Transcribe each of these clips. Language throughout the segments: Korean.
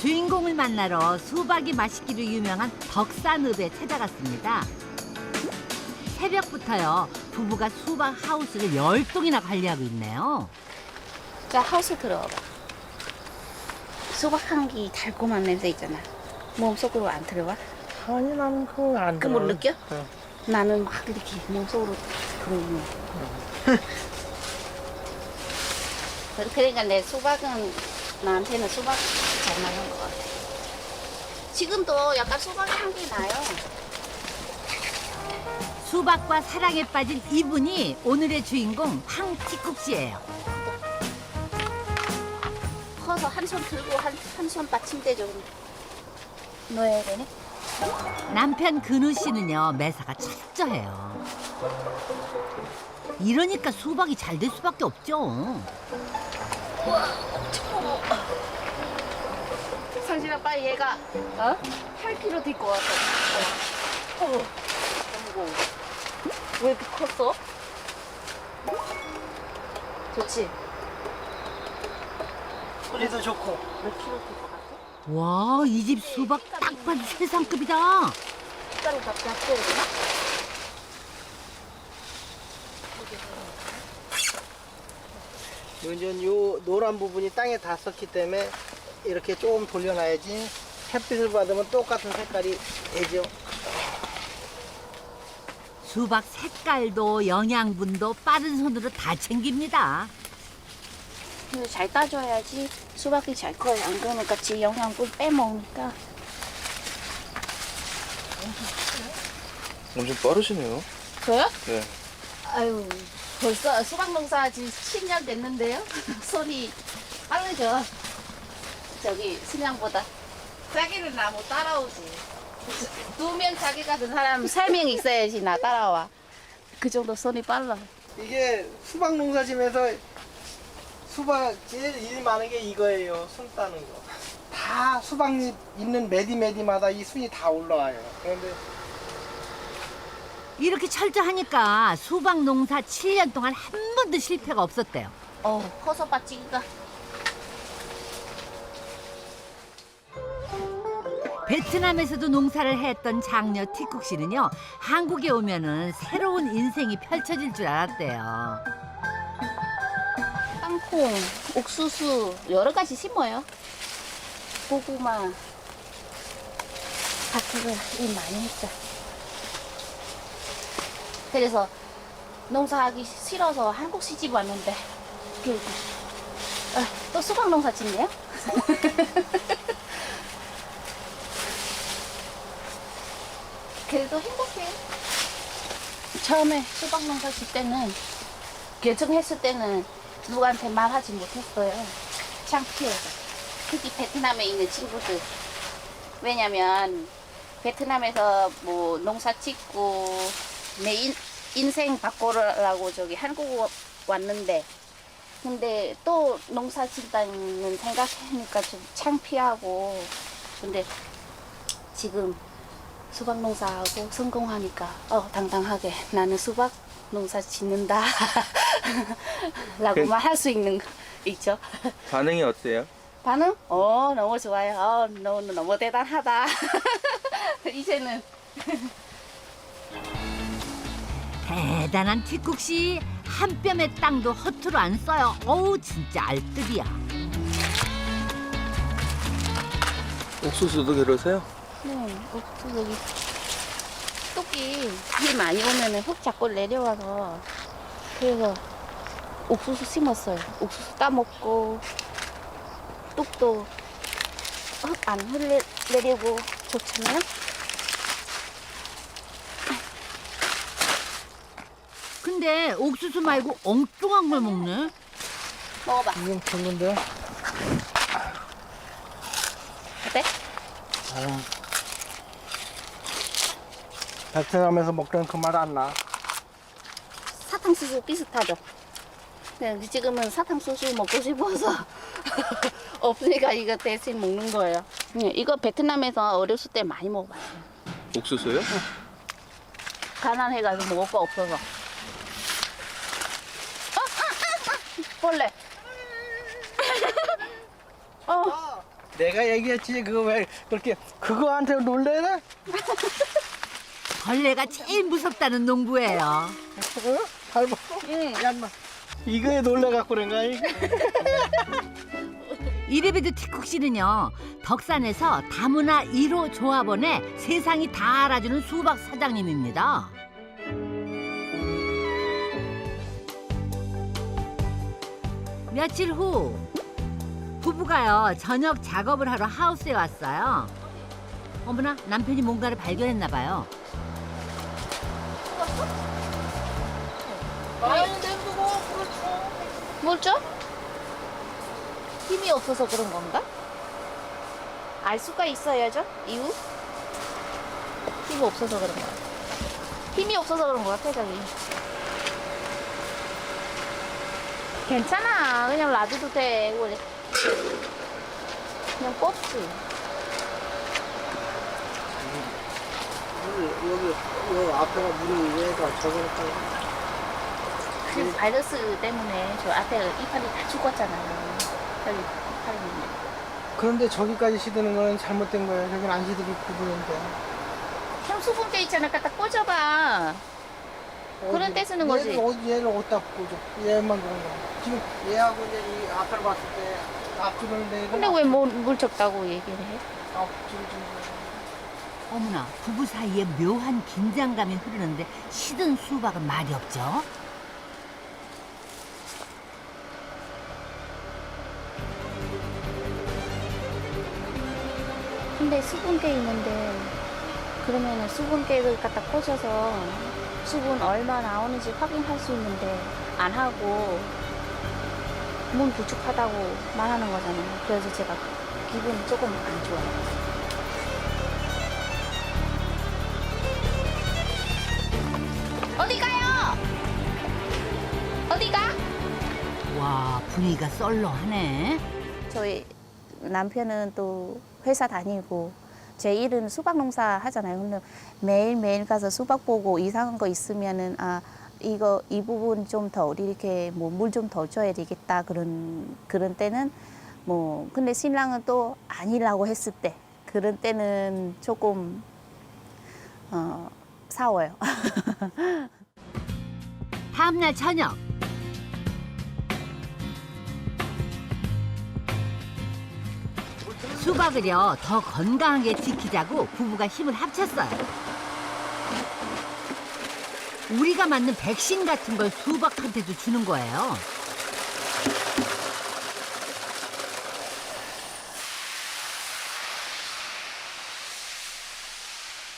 주인공을 만나러 수박이 맛있기로 유명한 덕산읍에 찾아갔습니다. 새벽부터요 부부가 수박 하우스를 열 동이나 관리하고 있네요. 자 하우스 들어봐. 수박 향기 달콤한 냄새 있잖아. 몸속으로 안 들어와? 아니 나는 그거 안 그 못 들어. 느껴? 응. 나는 막 이렇게 몸속으로 들어오네. 그러니까 내 수박은 나한테는 수박 잘 맞는 것 같아. 지금도 약간 수박 향기 나요. 수박과 사랑에 빠진 이분이 오늘의 주인공 황티쿡 씨예요. 커서 한 손 들고 한한손 받침대 좀 넣어야 되네. 남편 근우 씨는요 매사가 철저해요. 이러니까 수박이 잘 될 수밖에 없죠. 상진 아빠 얘가 어? 8kg 될것 같아. 어. 너무 무거워. 왜 이렇게 컸어? 좋지? 소리도 좋고. 몇 킬로 될것 같아? 와 이 집 수박 딱 봐도 세상급이다. 숟가락 다 잡혀야 되나? 이제 요 노란 부분이 땅에 닿았기 때문에 이렇게 조금 돌려놔야지 햇빛을 받으면 똑같은 색깔이 되죠. 수박 색깔도 영양분도 빠른 손으로 다 챙깁니다. 근데 잘 따줘야지 수박이 잘 커요. 안 그러면 같이 영양분 빼먹으니까. 엄청 빠르시네요. 저요? 네. 아유, 벌써 수박 농사 지금 10년 됐는데요. 손이 빠르죠. 저기 순양보다. 자기는 나 못 따라오지. 두 명 자기 같은 사람 세 명 있어야지 나 따라와. 그 정도 손이 빨라. 이게 수박 농사지면서 수박 제일 일 많은 게 이거예요. 순 따는 거. 다 수박잎 있는 매디매디마다 이 순이 다 올라와요. 그런데 이렇게 철저하니까 수박 농사 7년 동안 한 번도 실패가 없었대요. 어, 커서 빠지기가. 베트남에서도 농사를 했던 장녀 티쿡 씨는요 한국에 오면은 새로운 인생이 펼쳐질 줄 알았대요. 땅콩, 옥수수 여러 가지 심어요. 고구마. 밭을 일 많이 했죠. 그래서 농사하기 싫어서 한국 시집 왔는데 결국 아, 또 수박 농사 짓네요. 그래도 행복해요. 처음에 수박 농사 짓 때는 결정했을 때는 누구한테 말하지 못했어요. 창피해서. 특히 베트남에 있는 친구들. 왜냐면 베트남에서 뭐 농사 짓고 내 인, 인생 바꾸라고 저기 한국 왔는데 근데 또 농사 짓다는 생각하니까 좀 창피하고 근데 지금 수박 농사하고 성공하니까 어 당당하게 나는 수박 농사 짓는다. 라고 그- 말할 수 있는 거 있죠. 반응이 어때요? 반응? 어 너무 좋아요. 어 너무 너무 대단하다. 이제는 대단한 티쿡 씨. 한 뼘의 땅도 허투루 안 써요. 어우 진짜 알뜰이야. 옥수수도 그러세요? 네 옥수수 여기 뚝이 비 많이 오면은 흙 자꾸 내려와서 그래서 옥수수 심었어요 옥수수 따먹고 뚝도 흙 안 흘리려고 좋잖아요 근데 옥수수 말고 엉뚱한 걸 먹네. 먹어봐 이건 별론데요. 어때? 아, 베트남에서 먹던 그 맛 안 나. 사탕수수 비슷하죠? 네, 지금은 사탕수수 먹고 싶어서 없으니까 이거 대신 먹는 거예요. 네, 이거 베트남에서 어렸을 때 많이 먹어봤어요. 옥수수요? 가난해가지고 먹을 거 없어서. 어, 아, 벌레. 어, 내가 얘기했지 그거 왜 그렇게 그거한테 놀래나? 벌레가 제일 무섭다는 농부예요. 어? 닮았어? 응. 얌마. 이거에 놀래갖고 그런가 이거? 이래봬도 티쿡 씨는요 덕산에서 다문화 1호 조합원의 세상이 다 알아주는 수박 사장님입니다. 며칠 후 부부가요 저녁 작업을 하러 하우스에 왔어요. 어머나 남편이 뭔가를 발견했나 봐요. 많이 내두고 그렇죠. 뭘죠? 힘이 없어서 그런 건가? 알 수가 있어야죠, 이유? 힘이 없어서 그런 거야. 힘이 없어서 그런 거 같아, 저기. 괜찮아. 그냥 놔둬도 돼, 원래. 그냥 뽑지. 물 여기 여 앞에가 물이 얘가 저거니까 그 바이러스 때문에 저 앞에 이파리 다 죽었잖아요. 저기 이파리. 그런데 저기까지 시드는 거는 잘못된 거예요. 저기는 안 시드릴 부분인데. 수분계 있잖아. 갖다 꽂아봐. 그런 어디? 때 쓰는 거지. 얘를, 어- 얘를 어디다 꽂아? 얘만 그런 거. 지금 얘하고 이제 이 앞을 봤을 때 앞줄을 내고. 근데 왜 물, 물 적다고 얘기를 해? 앞줄 좀. 어머나 부부 사이에 묘한 긴장감이 흐르는데 시든 수박은 말이 없죠. 근데 수분계 있는데 그러면은 수분계를 갖다 꽂아서 수분 얼마 나오는지 확인할 수 있는데 안 하고 문 부족하다고 말하는 거잖아요. 그래서 제가 기분이 조금 안 좋아요. 어디 가요? 어디 가? 와 분위기가 썰렁하네. 저희 남편은 또 회사 다니고 제 일은 수박 농사 하잖아요. 근데 매일 매일 가서 수박 보고 이상한 거 있으면은 아 이거 이 부분 좀 더 이렇게 뭐 물 좀 더 줘야 되겠다 그런 그런 때는 뭐 근데 신랑은 또 아니라고 했을 때 그런 때는 조금 어 사워요. 다음날 저녁 수박을요 더 건강하게 지키자고 부부가 힘을 합쳤어요. 우리가 맞는 백신 같은 걸 수박한테도 주는 거예요.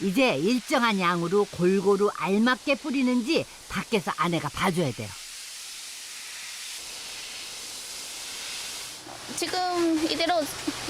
이제 일정한 양으로 골고루 알맞게 뿌리는지 밖에서 아내가 봐줘야 돼요. 지금 이대로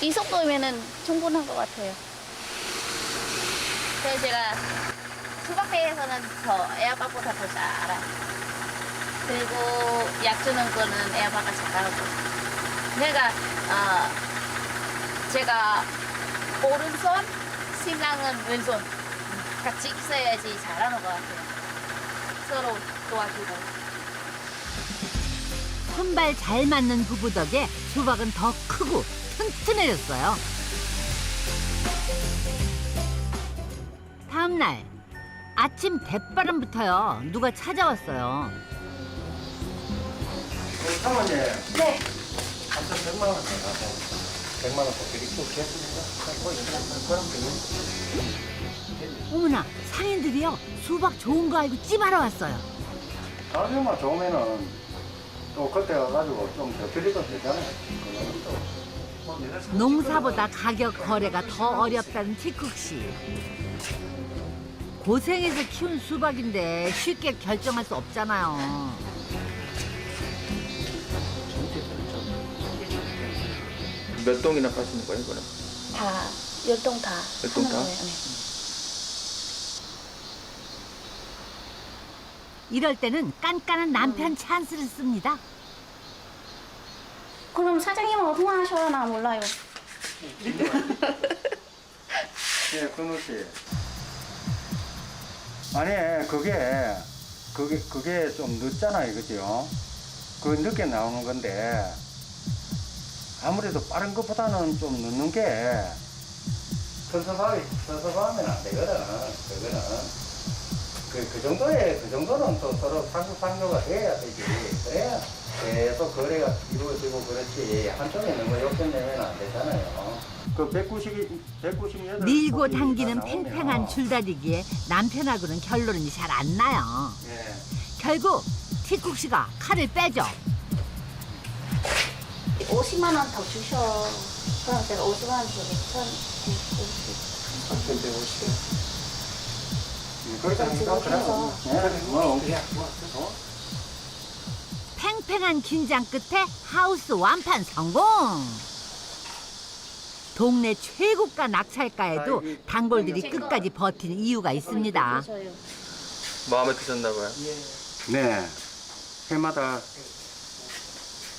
이 속도면은 충분한 것 같아요. 그래서 제가 수박회에서는 더 에어박보다 더잘 알아요. 그리고 약 주는 거는 에어박가 잘하고. 내가 어, 제가 오른손, 신랑은 왼손 같이 있어야지 잘하는 것 같아요. 서로 도와주고. 손발 잘 맞는 부부 덕에 수박은 더 크고 튼튼해졌어요. 다음 날 아침 대바람부터요 누가 찾아왔어요. 사모님. 네. 한천 100만 원 내가서 100만 원더 드리고 계속해서 뭐 이런 그런 게 어머나 상인들이요 수박 좋은 거 알고 찜하러 왔어요. 가격만 좋으면은 또 그때 가가지고 좀더 드리도 되잖아요. 그거는 또. 농사보다 가격 거래가 더 어렵다는 티쿡 씨. 고생해서 키운 수박인데 쉽게 결정할 수 없잖아요. 몇 동이나 파시는 거예요, 그럼? 다 열동 다 열동 하는 다? 거예요. 네. 이럴 때는 깐깐한 남편 찬스를 씁니다. 그럼 사장님은 통화하셔나 몰라요. 예, 근우 씨. 아니, 그게, 그게, 그게 좀 늦잖아요, 그죠? 그 늦게 나오는 건데, 아무래도 빠른 것보다는 좀 늦는 게 서서하게 서서하면 안 되거든. 그거는 그, 그 정도의 그 정도는 또 서로 상부상조가 해야 되지. 그래야 계속 거래가 이루어지고 그렇지. 한쪽에 너무 욕심내면 안 되잖아요. 그 190, 198. 밀고 당기는 팽팽한 줄다리기에 남편하고는 결론이 잘 안 나요. 예. 결국 티쿡 씨가 칼을 빼죠. 50만 원 더 주셔. 그럼 제가 50만 원 주겠죠? 근데 오시게. 그렇게 하니까 그래. 예, 뭐, 어? 팽팽한 긴장 끝에 하우스 완판 성공. 동네 최고가 낙찰가에도 단골들이 끝까지 버티는 이유가 있습니다. 마음에 드셨나 봐요. 네. 해마다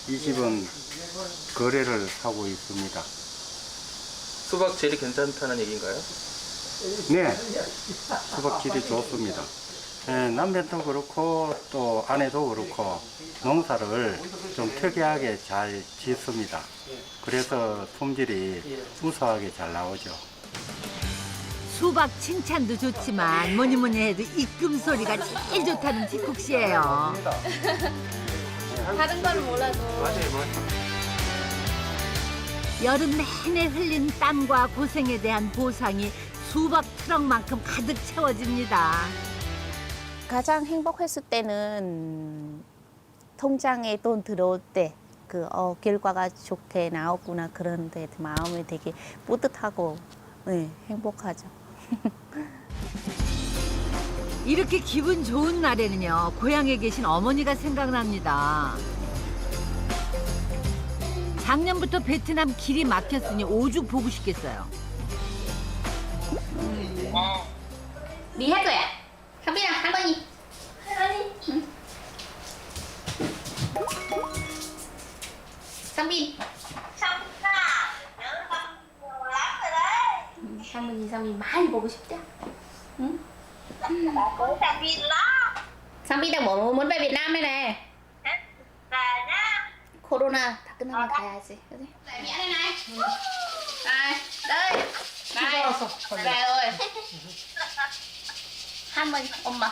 이 집은 거래를 하고 있습니다. 수박 질이 괜찮다는 얘기인가요? 네. 수박질이 좋습니다. 예, 남편도 그렇고 또 아내도 그렇고 농사를 좀 특이하게 잘 짓습니다. 그래서 품질이 우수하게 잘 나오죠. 수박 칭찬도 좋지만 뭐니 뭐니 해도 입금 소리가 제일 좋다는 티쿡 씨예요. 다른 건 몰라도. 여름 내내 흘린 땀과 고생에 대한 보상이 수박 트럭만큼 가득 채워집니다. 가장 행복했을 때는 통장에 돈 들어올 때, 그, 어, 결과가 좋게 나왔구나. 그런데 마음이 되게 뿌듯하고, 네, 행복하죠. 이렇게 기분 좋은 날에는요 고향에 계신 어머니가 생각납니다. 작년부터 베트남 길이 막혔으니 오죽 보고 싶겠어요. 니할 거야? 상빈. 응, 할머니, 상빈 많이 보고 싶다. 응? Cũng sang Vin đó 상빈 đang muốn muốn về Việt Nam đây này. Về nhá 코로나 다 끝나면 가야지. 그지? mẹ đây này. Này, đây. Này. Về rồi. 할머니, 엄마.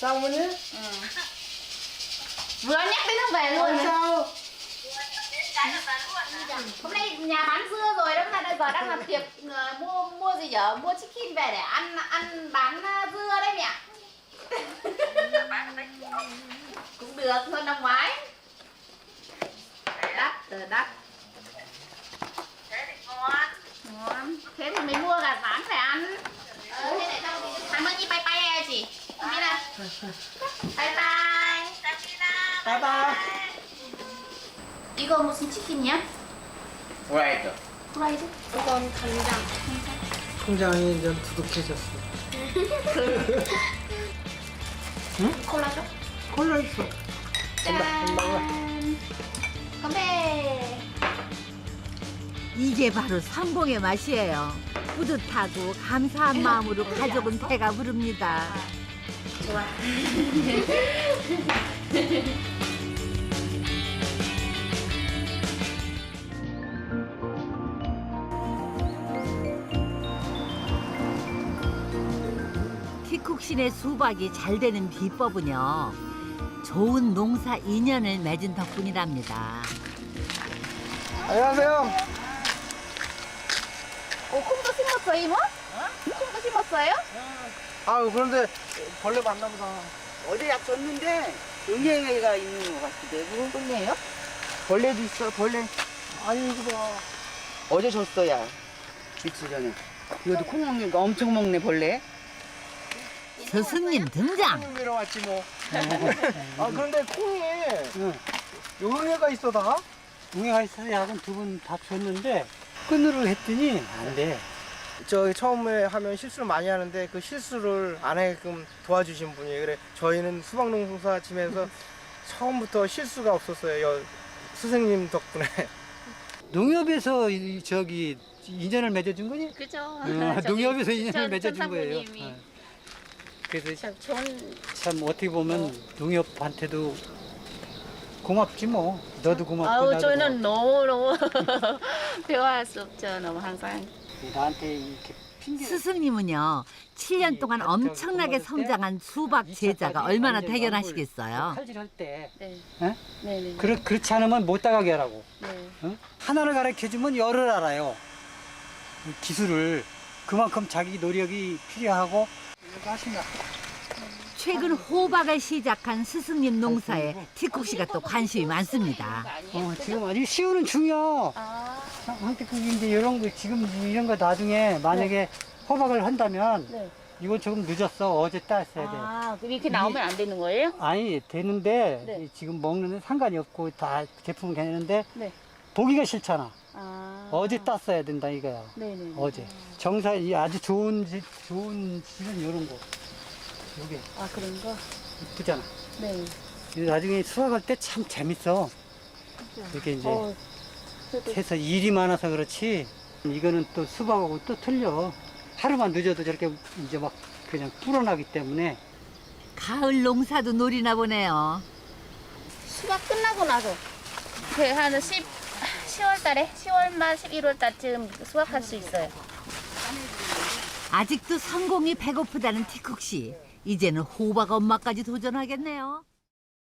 장모님? Vừa nhắc đến nó về luôn. sao? hôm nay nhà bán dưa rồi đó bây giờ đang làm tiệc ờ, mua mua gì nhở? Mua chicken về để ăn ăn bán ờ, dưa đấy mẹ. Cũng được hơn năm ngoái. Đắt rồi đắt. Thế thì ngon. Ngon. Thế mà mình mua gà rán phải ăn. Ờ, thế này cảm ơn chị bye bye chị. Bye. Bye bye bye, bye. bye. 이거 무슨 치킨이야? 프라이드. 프라이드? 이건 간장. 통장이 좀 두둑해졌어. 콜라죠? 콜라 있어. 짠. 건배. 이게 바로 성공의 맛이에요. 뿌듯하고 감사한 마음으로 가족은 배가 부릅니다. 좋아. 티쿡신의 수박이 잘 되는 비법은요. 좋은 농사 인연을 맺은 덕분이랍니다. 안녕하세요. 어, 콩도 심었어, 이모? 콩도 심었어요? 아유 그런데 벌레 많나 보다. 어제 약 줬는데 응애가 있는 것 같기도 하고 콩이에요? 벌레도 있어 벌레 아니 이거 봐. 어제 줬어 야 며칠 전에 이것도 콩 먹는 거 엄청 먹네 벌레 스승님 등장. 콩을 밀어왔지 뭐. 아 그런데 콩이 응. 요응애가 있어 다. 응애가 있어서 약은 두 번 다 줬는데 끊으려 했더니 안 돼. 저 처음에 하면 실수를 많이 하는데 그 실수를 안 하게끔 도와주신 분이에요. 그래 저희는 수박농사 지면서 처음부터 실수가 없었어요. 여, 스승님 덕분에. 농협에서 이- 저기 인연을 맺어준 거니? 그죠. 어, 농협에서 인연을 전- 맺어준 전 거예요. 어. 그래서 참 좋은 참 어떻게 보면 농협한테도 고맙지 뭐. 너도 고맙고 아우 나도 저희는 너무 너무 대화할 수 없죠. 너무 항상. 고맙고. 나한테 이렇게 핑계. 스승님은요 7년 동안 엄청나게 성장한 수박 제자가 얼마나 대견하시겠어요. 칼질할 때 네. 에? 네 네. 그렇 그렇지 않으면 못 따가게 하라고. 네. 어? 하나를 가르쳐 주면 열을 알아요. 기술을 그만큼 자기 노력이 필요하고? 최근 호박을 시작한 스승님 농사에 티쿡 씨가 또 관심이 많습니다. 어, 지금 아주 시우는 중요. 아, 한테그 이제 이런 거 지금 이런 거 나중에 만약에 호박을 한다면 네. 이건 조금 늦었어. 어제 땄어야 돼. 아, 이렇게 나오면 안 되는 거예요? 아니 되는데 네. 지금 먹는 데 상관이 없고 다 제품은 괜찮은데 네. 보기가 싫잖아. 아. 어제 땄어야 된다 이거야. 네네. 어제 정사 이 아주 좋은 집 좋은 집은 이런 거. 요게 아, 그런 거? 이쁘잖아. 네. 이거 나중에 수확할 때 참 재밌어. 이렇게 이제 어, 해서 일이 많아서 그렇지. 이거는 또 수박하고 또 틀려. 하루만 늦어도 저렇게 이제 막 그냥 불어나기 때문에 가을 농사도 노리나 보네요. 수박 끝나고 나서 그한 10, 10월 달에 10월 말 11월 달쯤 수확할 수 있어요. 아직도 성공이 배고프다는 티쿡 씨. 이제는 호박 엄마까지 도전하겠네요.